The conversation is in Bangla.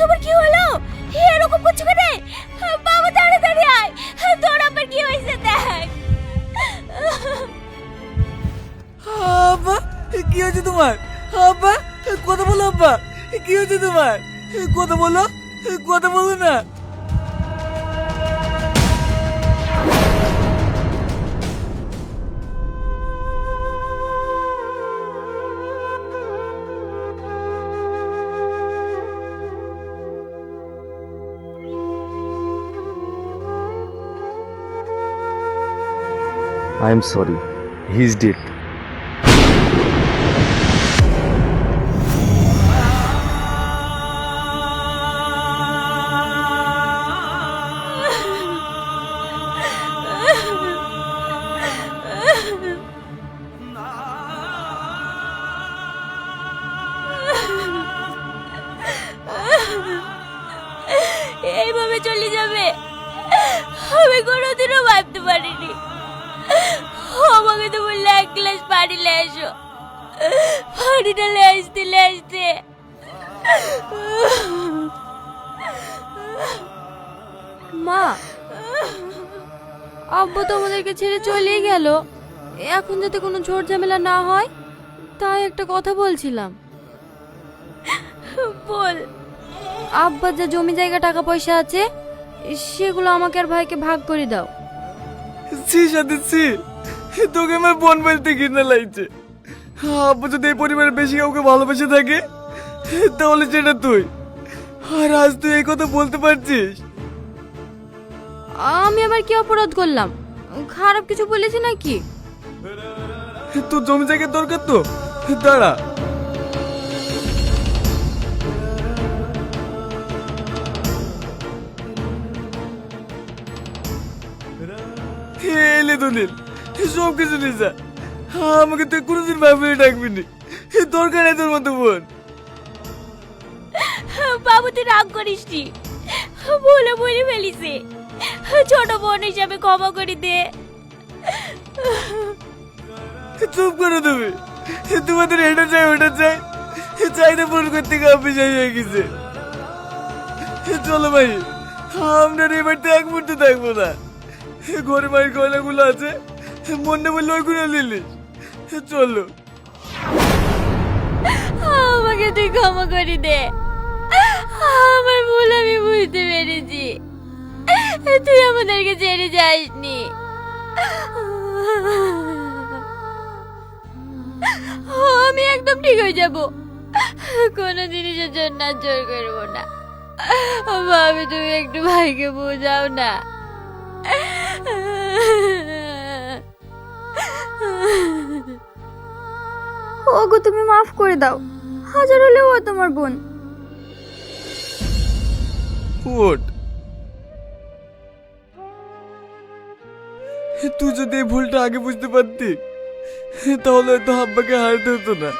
তোমার কি হলো? এরকম করছ কেন? বাবা তাড়াতাড়ি আয়। তোর আবার কি হয়েছে, দেখ। আব্বা, কি হয়েছে তোমার? আব্বা, কথা বলো, আব্বা। কি হয়েছে তোমার? কথা বলো কথা বলো না। I am sorry. He's dead. এইভাবে চলে যাবে আমি কোনোদিনও ভাবতে পারিনি আমাকে তো বললে এক গ্লাস পানি লে এসো। পানিটা লে আসতে লে আসতে। মা আব্বু তো আমাদেরকে ছেড়ে চলেই গেল। এখন যাতে কোনো ঝোড় ঝামেলা না হয় তাই একটা কথা বলছিলাম। বল। আব্বার যা জমি জায়গা টাকা পয়সা আছে সেগুলো আমাকে আর ভাইকে ভাগ করে দাও। ছি সাথে ছি। তোকে আমার বোন বলতে ঘৃণা লাগছে। আব্বু যদি এই পরিবারে বেশি কাউকে ভালোবেসে থাকে তাহলে সেটা তুই। আর আজ তুই এই কথা বলতে পারছিস? আমি আবার কি অপরাধ করলাম? খারাপ কিছু বলেছি নাকি? তোর জমি জায়গার দরকার তো? দাঁড়া। এলে দলিল সব কিছু নিয়ে যা। আমাকে তুই কোনোদিন ভাবিয়ে ডাকবি নি। দরকার নেই তোর মতো বোন। বাবু তুই রাগ করিস নি। বলে বলে ফেলিছে। ছোট বোন হিসাবে ক্ষমা করে দে। চুপ করে দেবে তোমাদের এটা চাই ওটা চাই। চাইতে পূরণ করতে কাপে যাই হয়ে গেছে। চলো ভাই আমরা এবার তো এক মুহূর্তে থাকব না। ঘরে মায়ের গয়নাগুলো আছে? মনে বললে ওইগুলো নিলিস চলো। আমাকে তুই ক্ষমা করে দে। আমার ভুল আমি বুঝতে পেরেছি। তুই আমাদেরকে ছেড়ে যাসনি। আমি একদম ঠিক হয়ে যাব। কোনো জিনিসের জন্য জোর করব না। ভাবি তুমি একটু ভাইকে বোঝাও না। ওগো, তুমি মাফ করে দাও। হাজার হলেও ও তোমার বোন। ওট তুই যদি এই ভুলটা আগে বুঝতে পারতি, তাহলে হয়তো আব্বাকে হারতে হতো না।